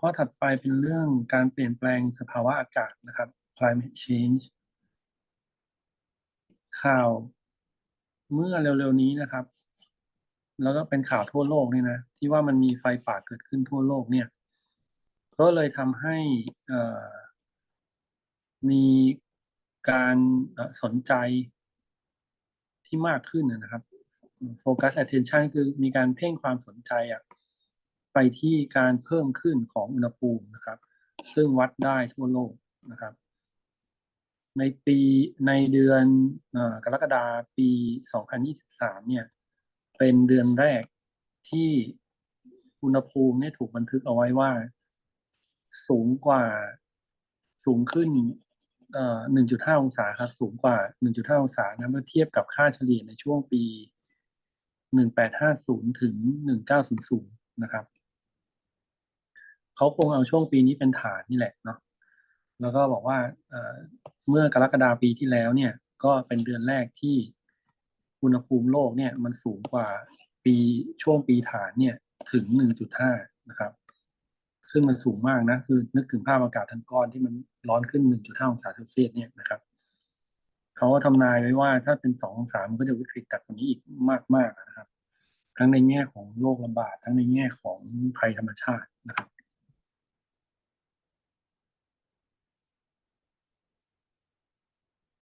ข้อถัดไปเป็นเรื่องการเปลี่ยนแปลงสภาวะอากาศนะครับ climate change ข่าวเมื่อเร็วๆนี้นะครับ แล้วก็เป็นข่าวทั่วโลกนี่นะ ที่ว่ามันมีไฟป่าเกิดขึ้นทั่วโลกเนี่ย ก็เลยทำให้มีการสนใจที่มากขึ้นนะครับ โฟกัส attention คือมีการเพ่งความสนใจอะไปที่การเพิ่มขึ้นของอุณหภูมินะครับ ซึ่งวัดได้ทั่วโลกนะครับ ในปีในเดือนอกรกฎาปี 2023 เนี่ย เป็นเดือนแรกที่อุณหภูมิเนี่ยถูกบันทึกเอาไว้ว่า สูงกว่าสูงขึ้นเอ่อ1.5 องศาครับ สูงกว่า 1.5 องศานะเมื่อเทียบกับค่าเฉลี่ยในช่วงปี 1850 ถึง 1900 นะครับ เขาคงเอาช่วงปีนี้เป็นฐานนี่แหละเนาะ แล้วก็บอกว่าเมื่อกรกฎาปีที่แล้วเนี่ย ก็เป็นเดือนแรกที่อุณหภูมิโลกเนี่ยมันสูงกว่าปีช่วงปีฐานเนี่ยถึง 1.5 นะครับ ซึ่งมันสูงมากนะ คือนึกถึงภาพอากาศทั้งก้อนที่มันร้อนขึ้น 1.5 องศาเซลเซียสเนี่ยนะครับเขาก็ทำนายไว้ว่าถ้าเป็น2องศามันก็จะวิกฤตจากกว่านี้อีกมากๆนะครับ ทั้งในแง่ของโรคระบาดทั้งในแง่ของภัยธรรมชาตินะครับ